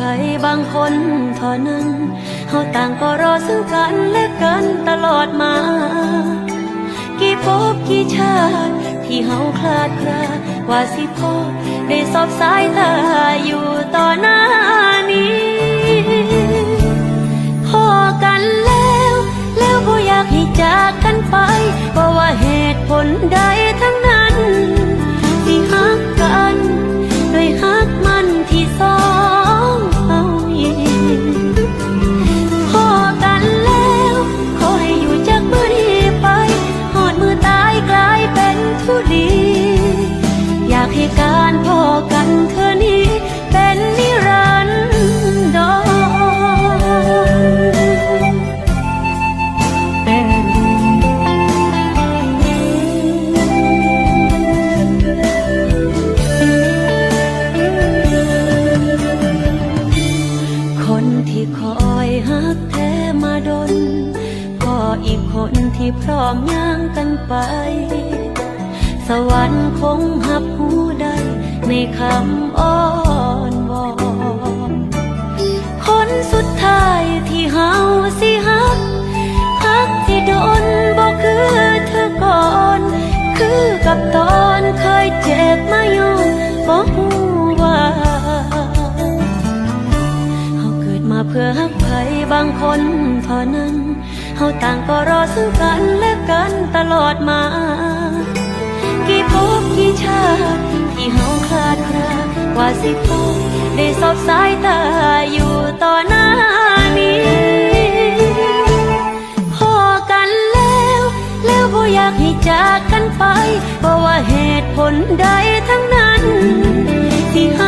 ไผบางคนเท่านั้นเฮาต่างก็รอซึ่งกันและกันตลอดมา กี่ภพกี่ชาติที่เฮาคลาดคลาว่าสิพบได้สอบสายตาอยู่ต่อหน้านี้พอกันแล้ว แล้วบ่อยากให้จากกันไปเพราะว่าเหตุผลใด กแท้มาดนก็อีกคนที่พร้อมย่างกันไป สวรรค์คงหับหูได้ในคำอ้อนวอนคนสุดท้ายที่เฮาสิฮักฮักที่โดนบอกคือเธอก่อน คือกับตอนเคยเจ็บมาย้อนบอก พื่อฮักไผบางคนเท่านั้นเฮาต่างก็รอซึ่งกันและกันตลอดมา กี่ภพกี่ชาติที่เฮาคลาดคลาว่าสิพบได้สอบสายตาอยู่ต่อหน้านี้พอกันแล้ว แล้วบ่อยากให้จากกันไปเพราะว่าเหตุผลใดทั้งนั้นที่ฮักกัน